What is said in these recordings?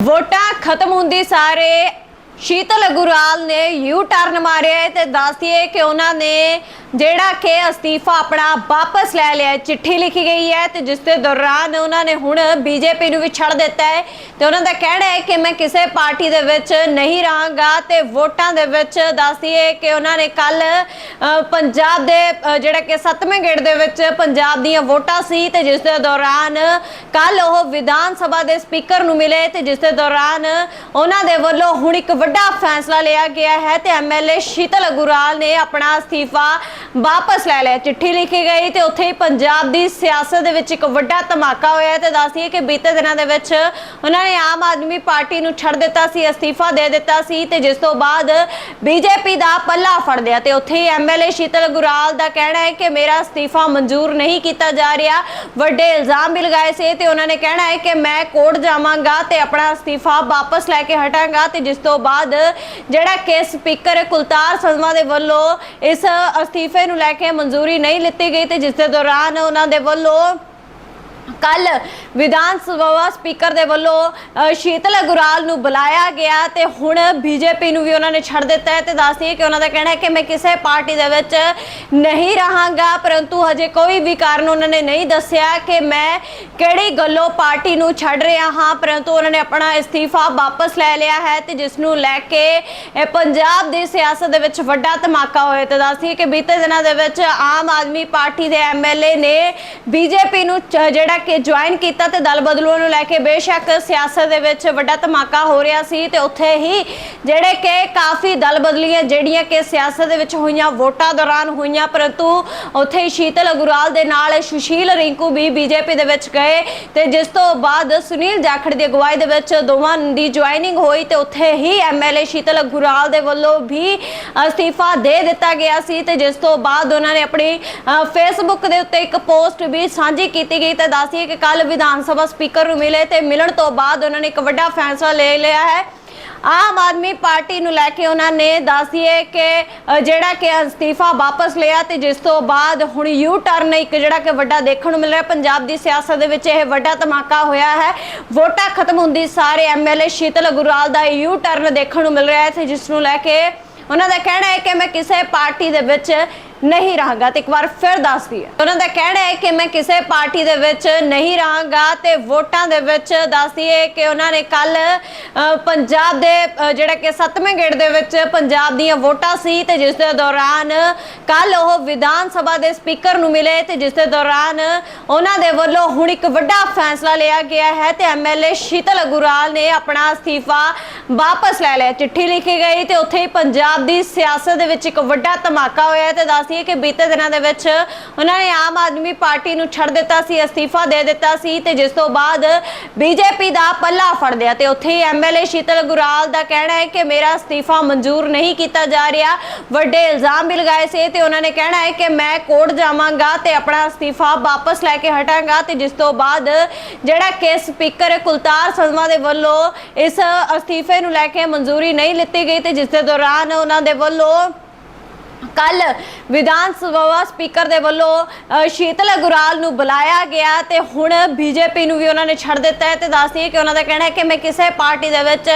ਵੋਟਾਂ ਖਤਮ ਹੁੰਦੀ ਸਾਰੇ ਸ਼ੀਤਲ ਅਗੁਰਾਲ ਨੇ ਯੂ ਟਰਨ ਮਾਰਿਆ ਹੈ ਤੇ ਦੱਸਦੀਏ ਕਿ ਉਹਨਾਂ ਨੇ ਜਿਹੜਾ ਕਿ ਅਸਤੀਫਾ ਆਪਣਾ ਵਾਪਸ ਲੈ ਲਿਆ ਚਿੱਠੀ ਲਿਖੀ ਗਈ ਹੈ ਤੇ ਜਿਸ ਦੇ ਦੌਰਾਨ ਉਹਨਾਂ ਨੇ ਹੁਣ ਬੀਜੇਪੀ ਨੂੰ ਵੀ ਛੱਡ ਦਿੱਤਾ ਹੈ ਤੇ ਉਹਨਾਂ ਦਾ ਕਹਿਣਾ ਹੈ ਕਿ ਮੈਂ ਕਿਸੇ ਪਾਰਟੀ ਦੇ ਵਿੱਚ ਨਹੀਂ ਰਹਾਂਗਾ ਤੇ ਵੋਟਾਂ ਦੇ ਵਿੱਚ ਦੱਸਦੀਏ ਕਿ ਉਹਨਾਂ ਨੇ ਕੱਲ ਪੰਜਾਬ ਦੇ ਜਿਹੜਾ ਕਿ 7ਵੇਂ ਗੇੜ ਦੇ ਵਿੱਚ ਪੰਜਾਬ ਦੀਆਂ ਵੋਟਾਂ ਸੀ ਤੇ ਜਿਸ ਦੇ ਦੌਰਾਨ ਕੱਲ ਉਹ ਵਿਧਾਨ ਸਭਾ ਦੇ ਸਪੀਕਰ ਨੂੰ ਮਿਲੇ ਤੇ ਜਿਸ ਦੇ ਦੌਰਾਨ ਉਹਨਾਂ ਦੇ ਵੱਲੋਂ ਹੁਣ ਇੱਕ ਵੱਡਾ ਫੈਸਲਾ ਲਿਆ ਗਿਆ ਹੈ ਤੇ ਐਮਐਲਏ ਸ਼ੀਤਲ ਅਗੁਰਾਲ ਨੇ ਆਪਣਾ ਅਸਤੀਫਾ ਵਾਪਸ ਲੈ ਲਿਆ। ਚਿੱਠੀ ਲਿਖੀ ਗਈ ਤੇ ਉੱਥੇ ਹੀ ਪੰਜਾਬ ਦੀ ਸਿਆਸਤ ਦੇ ਵਿੱਚ ਇੱਕ ਵੱਡਾ ਧਮਾਕਾ ਹੋਇਆ ਤੇ ਦੱਸਦੀਏ ਕਿ ਬੀਤੇ ਦਿਨਾਂ ਦੇ ਵਿੱਚ ਉਹਨਾਂ ਨੇ ਆਮ ਆਦਮੀ ਪਾਰਟੀ ਨੂੰ ਛੱਡ ਦਿੱਤਾ ਸੀ, ਅਸਤੀਫਾ ਦੇ ਦਿੱਤਾ ਸੀ ਤੇ ਜਿਸ ਤੋਂ ਬਾਅਦ ਬੀਜੇਪੀ ਦਾ ਪੱਲਾ ਫੜ ਲਿਆ ਤੇ ਉੱਥੇ ਹੀ ਐਮਐਲਏ ਸ਼ੀਤਲ ਅਗੁਰਾਲ ਦਾ ਕਹਿਣਾ ਹੈ ਕਿ ਮੇਰਾ ਅਸਤੀਫਾ ਮਨਜ਼ੂਰ ਨਹੀਂ ਕੀਤਾ ਜਾ ਰਿਹਾ। ਵੱਡੇ ਇਲਜ਼ਾਮ ਵੀ ਲਗਾਏ ਸੀ ਤੇ ਉਹਨਾਂ ਨੇ ਕਹਿਣਾ ਹੈ ਕਿ ਮੈਂ ਕੋਰਟ ਜਾਵਾਂਗਾ ਤੇ ਆਪਣਾ ਅਸਤੀਫਾ ਵਾਪਸ ਲੈ ਕੇ ਹਟਾਂਗਾ ਤੇ ਜਿਸ ਤੋਂ ਬਾਅਦ ਬਾਅਦ ਜਿਹੜਾ ਕਿ ਸਪੀਕਰ ਕੁਲਤਾਰ ਸੰਧਵਾ ਦੇ ਵੱਲੋਂ ਇਸ ਅਸਤੀਫੇ ਨੂੰ ਲੈ ਕੇ ਮਨਜ਼ੂਰੀ ਨਹੀਂ ਲਿੱਤੀ ਗਈ ਤੇ ਜਿਸ ਦੇ ਦੌਰਾਨ ਉਹਨਾਂ ਦੇ ਵੱਲੋਂ ਕੱਲ ਵਿਧਾਨ ਸਭਾ ਸਪੀਕਰ ਦੇ ਵੱਲੋਂ ਸ਼ੀਤਲ ਗੁਰਾਲ ਨੂੰ ਬੁਲਾਇਆ ਗਿਆ ਤੇ ਹੁਣ ਬੀਜੇਪੀ ਨੂੰ ਵੀ ਉਹਨਾਂ ਨੇ ਛੱਡ ਦਿੱਤਾ ਹੈ ਤੇ ਦੱਸਦੀ ਕਿ ਉਹਨਾਂ ਦਾ ਕਹਿਣਾ ਹੈ ਕਿ ਮੈਂ ਕਿਸੇ ਪਾਰਟੀ ਦੇ ਵਿੱਚ ਨਹੀਂ ਰਹਾਂਗਾ, ਪਰੰਤੂ ਹਜੇ ਕੋਈ ਵੀ ਕਾਰਨ ਉਹਨਾਂ ਨੇ ਨਹੀਂ ਦੱਸਿਆ ਕਿ ਮੈਂ ਕਿਹੜੀ ਗੱਲੋਂ ਪਾਰਟੀ ਨੂੰ ਛੱਡ ਰਿਹਾ ਹਾਂ, ਪਰੰਤੂ ਉਹਨਾਂ ਨੇ ਆਪਣਾ ਅਸਤੀਫਾ ਵਾਪਸ ਲੈ ਲਿਆ ਹੈ ਤੇ ਜਿਸ ਨੂੰ ਲੈ ਕੇ ਪੰਜਾਬ ਦੀ ਸਿਆਸਤ ਦੇ ਵਿੱਚ ਵੱਡਾ ਧਮਾਕਾ ਹੋਇਆ ਤੇ ਦੱਸਦੀ ਕਿ ਬੀਤੇ ਦਿਨਾਂ ਦੇ ਵਿੱਚ ਆਮ ਆਦਮੀ ਪਾਰਟੀ ਦੇ ਐਮਐਲਏ ਨੇ ਬੀਜੇਪੀ ਨੂੰ ਚ- ਜਿਹੜਾ ਕਿ ਜੁਆਇਨ ਕੀਤਾ ਤੇ ਦਲ ਬਦਲੂ ਨੂੰ ਲੈ ਕੇ ਬੇਸ਼ੱਕ ਸਿਆਸਤ ਦੇ ਵਿੱਚ ਵੱਡਾ ਧਮਾਕਾ ਹੋ ਰਿਹਾ ਸੀ ਤੇ ਉੱਥੇ ਹੀ ਜਿਹੜੇ ਕਿ ਕਾਫੀ ਦਲ ਬਦਲੀਆਂ ਜਿਹੜੀਆਂ ਕਿ ਸਿਆਸਤ ਦੇ ਵਿੱਚ ਹੋਈਆਂ, ਵੋਟਾਂ ਦੌਰਾਨ ਹੋਈਆਂ, ਪਰੰਤੂ ਉੱਥੇ ਹੀ ਸ਼ੀਤਲ ਗੁਰਾਲ ਦੇ ਨਾਲ ਸੁਸ਼ੀਲ ਰਿੰਕੂ ਵੀ ਬੀਜੇਪੀ ਦੇ ਵਿੱਚ ਗਏ ਤੇ ਜਿਸ ਤੋਂ ਬਾਅਦ ਸੁਨੀਲ ਜਾਖੜ ਦੀ ਅਗਵਾਈ ਦੇ ਵਿੱਚ ਦੋਵਾਂ ਦੀ ਜੁਆਇਨਿੰਗ ਹੋਈ ਤੇ ਉੱਥੇ ਹੀ ਐਮਐਲਏ ਸ਼ੀਤਲ ਅਗੁਰਾਲ ਦੇ ਵੱਲੋਂ ਵੀ ਅਸਤੀਫਾ ਦੇ ਦਿੱਤਾ ਗਿਆ ਸੀ ਤੇ ਜਿਸ ਤੋਂ ਬਾਅਦ ਉਹਨਾਂ ਨੇ ਆਪਣੀ ਫੇਸਬੁੱਕ ਦੇ ਉੱਤੇ ਇੱਕ ਪੋਸਟ ਵੀ ਸਾਂਝੀ ਕੀਤੀ ਗਈ ਤੇ ਦੱਸ ਦੱਸਦੀ ਕਿ ਕੱਲ ਵਿਧਾਨ ਸਭਾ ਸਪੀਕਰ ਨੂੰ ਮਿਲੇ ਤੇ ਮਿਲਣ ਤੋਂ ਬਾਅਦ ਉਹਨਾਂ ਨੇ ਇੱਕ ਵੱਡਾ ਫੈਸਲਾ ਲੈ ਲਿਆ ਹੈ। ਆਮ ਆਦਮੀ ਪਾਰਟੀ ਨੂੰ ਲੈ ਕੇ ਉਹਨਾਂ ਨੇ ਦੱਸਿਏ ਕਿ ਜਿਹੜਾ ਕਿ ਅਸਤੀਫਾ ਵਾਪਸ ਲਿਆ ਤੇ ਜਿਸ ਤੋਂ ਬਾਅਦ ਹੁਣ ਯੂ ਟਰਨ ਇੱਕ ਜਿਹੜਾ ਕਿ ਵੱਡਾ ਦੇਖਣ ਨੂੰ ਮਿਲ ਰਿਹਾ, ਪੰਜਾਬ ਦੀ ਸਿਆਸਤ ਦੇ ਵਿੱਚ ਇਹ ਵੱਡਾ ਧਮਾਕਾ ਹੋਇਆ ਹੈ। ਵੋਟਾਂ ਖਤਮ ਹੁੰਦੀ ਸਾਰੇ ਐਮਐਲਏ ਸ਼ੀਤਲ ਗੁਰਾਲ ਦਾ ਯੂ ਟਰਨ ਦੇਖਣ ਨੂੰ ਮਿਲ ਰਿਹਾ ਹੈ ਤੇ ਜਿਸ ਨੂੰ ਲੈ ਕੇ ਉਹਨਾਂ ਦਾ ਕਹਿਣਾ ਹੈ ਕਿ ਮੈਂ ਕਿਸੇ ਪਾਰਟੀ ਦੇ ਵਿੱਚ ਨਹੀਂ ਰਹਾਂਗਾ ਤੇ ਇੱਕ ਵਾਰ ਫਿਰ ਦੱਸਦੀ ਹੈ। ਉਹਨਾਂ ਦਾ ਕਹਿਣਾ ਹੈ ਕਿ ਮੈਂ ਕਿਸੇ ਪਾਰਟੀ ਦੇ ਵਿੱਚ ਨਹੀਂ ਰਹਾਂਗਾ ਤੇ ਵੋਟਾਂ ਦੇ ਵਿੱਚ ਦੱਸਦੀ ਹੈ ਕਿ ਉਹਨਾਂ ਨੇ ਕੱਲ ਪੰਜਾਬ ਦੇ ਜਿਹੜਾ ਕਿ 7ਵੇਂ ਗੇੜ ਦੇ ਵਿੱਚ ਪੰਜਾਬ ਦੀਆਂ ਵੋਟਾਂ ਸੀ ਤੇ ਜਿਸ ਦੇ ਦੌਰਾਨ ਕੱਲ ਉਹ ਵਿਧਾਨ ਸਭਾ ਦੇ ਸਪੀਕਰ ਨੂੰ ਮਿਲੇ ਤੇ ਜਿਸ ਦੇ ਦੌਰਾਨ ਉਹਨਾਂ ਦੇ ਵੱਲੋਂ ਹੁਣ ਇੱਕ ਵੱਡਾ ਫੈਸਲਾ ਲਿਆ ਗਿਆ ਹੈ ਤੇ ਐਮਐਲਏ ਸ਼ੀਤਲ ਅਗੁਰਾਲ ਨੇ ਆਪਣਾ ਅਸਤੀਫਾ ਵਾਪਸ ਲੈ ਲਿਆ ਚਿੱਠੀ ਲਿਖੀ ਗਈ ਤੇ ਉੱਥੇ ਹੀ ਪੰਜਾਬ ਦੀ ਸਿਆਸਤ ਦੇ ਵਿੱਚ ਇੱਕ ਵੱਡਾ ਧਮਾਕਾ ਹੋਇਆ ਤੇ ਦੱਸਦੀਏ ਕਿ ਬੀਤੇ ਦਿਨਾਂ ਦੇ ਵਿੱਚ ਉਹਨਾਂ ਨੇ ਆਮ ਆਦਮੀ ਪਾਰਟੀ ਨੂੰ ਛੱਡ ਦਿੱਤਾ ਸੀ, ਅਸਤੀਫਾ ਦੇ ਦਿੱਤਾ ਸੀ ਤੇ ਜਿਸ ਤੋਂ ਬਾਅਦ ਬੀਜੇਪੀ ਦਾ ਪੱਲਾ ਫੜ ਲਿਆ ਤੇ ਉੱਥੇ ਹੀ ਐਮਐਲਏ ਸ਼ੀਤਲ ਗੁਰਾਲ ਦਾ ਕਹਿਣਾ ਹੈ ਕਿ ਮੇਰਾ ਅਸਤੀਫਾ ਮਨਜ਼ੂਰ ਨਹੀਂ ਕੀਤਾ ਜਾ ਰਿਹਾ। ਵੱਡੇ ਇਲਜ਼ਾਮ ਵੀ ਲਗਾਏ ਸੀ ਤੇ ਉਹਨਾਂ ਨੇ ਕਹਿਣਾ ਹੈ ਕਿ ਮੈਂ ਕੋਰਟ ਜਾਵਾਂਗਾ ਤੇ ਆਪਣਾ ਅਸਤੀਫਾ ਵਾਪਸ ਲੈ ਕੇ ਹਟਾਂਗਾ ਤੇ ਜਿਸ ਤੋਂ ਬਾਅਦ ਜਿਹੜਾ ਕਿ ਸਪੀਕਰ ਕੁਲਤਾਰ ਸੰਧਵਾ ਦੇ ਵੱਲੋਂ ਇਸ ਅਸਤੀਫੇ ਨੂੰ ਲੈ ਕੇ ਮਨਜ਼ੂਰੀ ਨਹੀਂ ਲਿੱਤੀ ਗਈ ਤੇ ਜਿਸ ਦੇ ਦੌਰਾਨ ਉਹਨਾਂ ਦੇ ਵੱਲੋਂ ਕੱਲ ਵਿਧਾਨ ਸਭਾ ਸਪੀਕਰ ਦੇ ਵੱਲੋਂ ਸ਼ੀਤਲ ਗੁਰਾਲ ਨੂੰ ਬੁਲਾਇਆ ਗਿਆ ਤੇ ਹੁਣ ਬੀਜੇਪੀ ਨੂੰ ਵੀ ਉਹਨਾਂ ਨੇ ਛੱਡ ਦਿੱਤਾ ਹੈ ਤੇ ਦੱਸਦੀ ਕਿ ਉਹਨਾਂ ਦਾ ਕਹਿਣਾ ਹੈ ਕਿ ਮੈਂ ਕਿਸੇ ਪਾਰਟੀ ਦੇ ਵਿੱਚ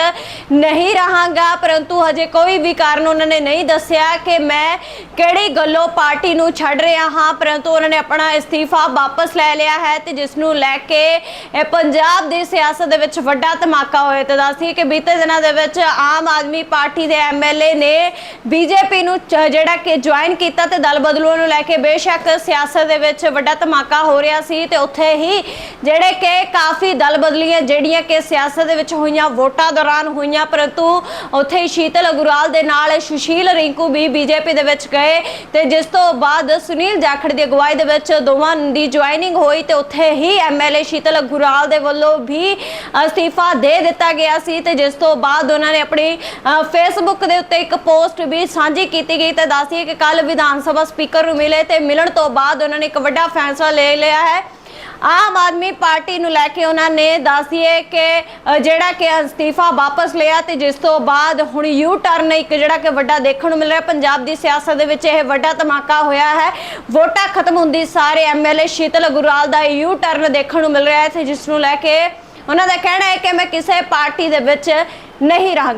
ਨਹੀਂ ਰਹਾਂਗਾ, ਪਰੰਤੂ ਹਜੇ ਕੋਈ ਵੀ ਕਾਰਨ ਉਹਨਾਂ ਨੇ ਨਹੀਂ ਦੱਸਿਆ ਕਿ ਮੈਂ ਕਿਹੜੀ ਗੱਲੋਂ ਪਾਰਟੀ ਨੂੰ ਛੱਡ ਰਿਹਾ ਹਾਂ, ਪਰੰਤੂ ਉਹਨਾਂ ਨੇ ਆਪਣਾ ਅਸਤੀਫਾ ਵਾਪਸ ਲੈ ਲਿਆ ਹੈ ਤੇ ਜਿਸ ਨੂੰ ਲੈ ਕੇ ਪੰਜਾਬ ਦੀ ਸਿਆਸਤ ਦੇ ਵਿੱਚ ਵੱਡਾ ਧਮਾਕਾ ਹੋਇਆ ਤੇ ਦੱਸਦੀ ਕਿ ਬੀਤੇ ਦਿਨਾਂ ਦੇ ਵਿੱਚ ਆਮ ਆਦਮੀ ਪਾਰਟੀ ਦੇ ਐਮਐਲਏ ਨੇ ਬੀਜੇਪੀ ਨੂੰ ਚ- ਜਿਹੜਾ ਕਿ ਜੁਆਇਨ ਕੀਤਾ ਤੇ ਦਲ ਬਦਲੂਆਂ ਨੂੰ ਲੈ ਕੇ ਬੇਸ਼ੱਕ ਸਿਆਸਤ ਦੇ ਵਿੱਚ ਵੱਡਾ ਧਮਾਕਾ ਹੋ ਰਿਹਾ ਸੀ ਤੇ ਉੱਥੇ ਹੀ ਜਿਹੜੇ ਕਿ ਕਾਫੀ ਦਲ ਬਦਲੀਆਂ ਜਿਹੜੀਆਂ ਕਿ ਸਿਆਸਤ ਦੇ ਵਿੱਚ ਹੋਈਆਂ ਵੋਟਾਂ ਦੌਰਾਨ ਹੋਈਆਂ, ਪਰੰਤੂ ਉੱਥੇ ਹੀ ਸ਼ੀਤਲ ਅਗੁਰਾਲ ਦੇ ਨਾਲ ਸੁਸ਼ੀਲ ਰਿੰਕੂ ਵੀ ਬੀਜੇਪੀ ਦੇ ਵਿੱਚ ਗਏ ਤੇ ਜਿਸ ਤੋਂ ਬਾਅਦ ਸੁਨੀਲ ਜਾਖੜ ਦੀ ਅਗਵਾਈ ਦੇ ਵਿੱਚ ਦੋਵਾਂ ਦੀ ਜੁਆਇਨਿੰਗ ਹੋਈ ਤੇ ਉੱਥੇ ਹੀ ਐਮਐਲਏ ਸ਼ੀਤਲ ਅਗੁਰਾਲ ਦੇ ਵੱਲੋਂ ਵੀ ਅਸਤੀਫਾ ਦੇ ਦਿੱਤਾ ਗਿਆ ਸੀ ਤੇ ਜਿਸ ਤੋਂ ਬਾਅਦ ਉਹਨਾਂ ਨੇ ਆਪਣੀ ਫੇਸਬੁੱਕ ਦੇ ਉੱਤੇ ਇੱਕ ਪੋਸਟ ਵੀ ਸਾਂਝੀ ਕੀਤੀ ਗਈ ਤੇ ਦੱਸਦੀ ਕਿ ਕੱਲ ਵਿਧਾਨ ਸਭਾ ਸਪੀਕਰ ਨੂੰ ਮਿਲੇ ਤੇ ਮਿਲਣ ਤੋਂ ਬਾਅਦ ਉਹਨਾਂ ਨੇ ਇੱਕ ਵੱਡਾ ਫੈਸਲਾ ਲੈ ਲਿਆ ਹੈ। ਆਮ ਆਦਮੀ ਪਾਰਟੀ ਨੂੰ ਲੈ ਕੇ ਉਹਨਾਂ ਨੇ ਦੱਸਿਏ ਕਿ ਜਿਹੜਾ ਕਿ ਅਸਤੀਫਾ ਵਾਪਸ ਲਿਆ ਤੇ ਜਿਸ ਤੋਂ ਬਾਅਦ ਹੁਣ ਯੂ ਟਰਨ ਇੱਕ ਜਿਹੜਾ ਕਿ ਵੱਡਾ ਦੇਖਣ ਨੂੰ ਮਿਲ ਰਿਹਾ, ਪੰਜਾਬ ਦੀ ਸਿਆਸਤ ਦੇ ਵਿੱਚ ਇਹ ਵੱਡਾ ਧਮਾਕਾ ਹੋਇਆ ਹੈ। ਵੋਟਾਂ ਖਤਮ ਹੁੰਦੀ ਸਾਰੇ ਐਮਐਲਏ ਸ਼ੀਤਲ ਗੁਰਾਲ ਦਾ ਯੂ ਟਰਨ ਦੇਖਣ ਨੂੰ ਮਿਲ ਰਿਹਾ ਹੈ ਤੇ ਜਿਸ ਨੂੰ ਲੈ ਕੇ ਉਹਨਾਂ ਦਾ ਕਹਿਣਾ ਹੈ ਕਿ ਮੈਂ ਕਿਸੇ ਪਾਰਟੀ ਦੇ ਵਿੱਚ ਨਹੀਂ ਰਹਾਂਗਾ।